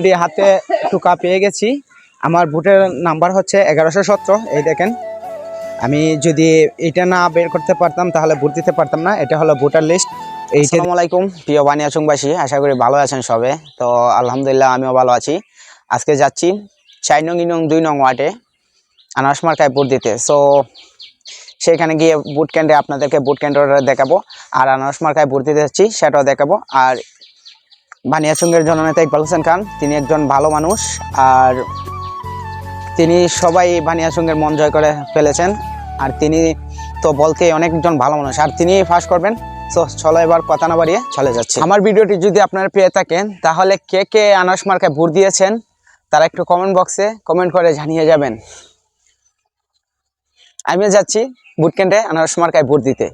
Already হাতে টুকা পেয়ে গেছি। আমার ভোটের নাম্বার হচ্ছে এগারোশো সতেরো, এই দেখেন। আমি যদি এটা না বের করতে পারতাম, তাহলে ভোট দিতে পারতাম না। এটা হলো ভোটার লিস্ট। এই আলাইকুম, প্রিয় বানিয়াচুংবাসী আশা করি ভালো আছেন সবে। তো আলহামদুলিল্লাহ, আমিও ভালো আছি। আজকে যাচ্ছি চার নং, ইনং, দুই নং ওয়ার্ডে আনারস মার্কায় ভোট দিতে। সো সেখানে গিয়ে বুট কেন্দ্রে আপনাদেরকে বুট কেন্দ্রটা দেখাবো। আর আনারস মার্কায় ভোট দিতে যাচ্ছি, সেটাও দেখাবো। আর বানিয়াচুঙ্গের জননেতা ইকবাল হোসেন খান। তিনি একজন ভালো মানুষ আর তিনি সবাই বানিয়াচুঙ্গের মন জয় করে ফেলেছেন। আর তিনি তো বলতে অনেকজন ভালো মানুষ। আর তিনি ফাঁস করবেন। তো চলো এবার কথা না বাড়িয়ে চলে যাচ্ছে। আমার ভিডিওটি যদি আপনারা পেয়ে থাকেন, তাহলে কে কে আনাস মার্কায় ভোট দিয়েছেন, তারা একটু কমেন্ট বক্সে কমেন্ট করে জানিয়ে যাবেন। আমিও যাচ্ছি বুট কেন্দ্রে আনারস মার্কায় ভোট দিতে।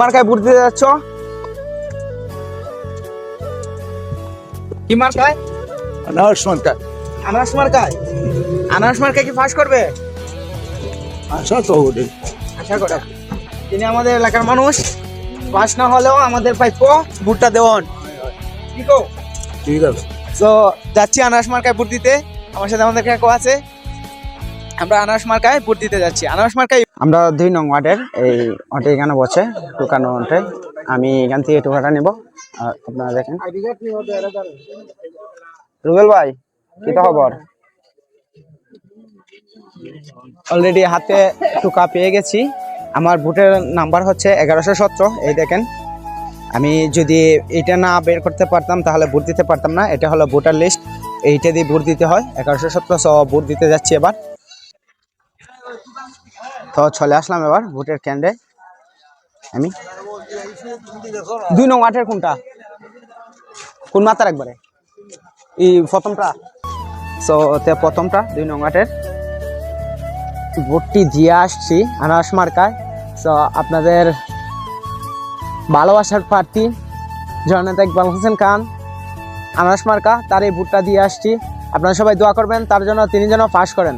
মার্কায় ভোট দিতে যাচ্ছ? কি মার্কায়? আনারস আনারস মার্কায়? আনারস মার্কায় কি ফাঁস করবে? আশা তো আশা করা। তিনি আমাদের এলাকার মানুষ। পাস না হলেও আমাদের প্রাপ্য ভোটটা দেওয়ান। ঠিক আছে। তো যাচ্ছি আনারস মার্কায় ভোট দিতে। আমার সাথে আমাদের কাকু আছে? আমরা আনারস মার্কায় ভোট দিতে যাচ্ছি। আনারস মার্কায় আমরা দুই নং ওয়ার্ডের এই ওয়ার্ডে এখানে বসে, টুকানো ওয়ার্ডে। আমি এখান থেকে টুকাটা নেব। আপনারা দেখেন। রুবেল ভাই, কি তো খবর? অলরেডি হাতে টুকা পেয়ে গেছি। আমার ভোটের নাম্বার হচ্ছে এগারোশো সতেরো। এই দেখেন, আমি যদি এটা না বের করতে পারতাম, তাহলে ভোট দিতে পারতাম না। এটা হলো ভোটার লিস্ট। এইটা দিয়ে ভোট দিতে হয়। এগারোশো সতেরো সো ভোট দিতে যাচ্ছি এবার। তো চলে আসলাম এবার ভোটের কেন্দ্রে। আমি। দুই নং আটের কোনটা? কোন মাত্রার একবারে? এই প্রথমটা। সো তে প্রথমটা, দুই নং আটের ভোটটি দিয়ে আসছি আনারস মার্কায়। সো আপনাদের ভালোবাসার প্রার্থী জননেতা ইকবাল হোসেন খান, আনারস মার্কা, তার এই ভোটটা দিয়ে আসছি। আপনারা সবাই দোয়া করবেন, তার জন্য তিনি যেন পাশ করেন।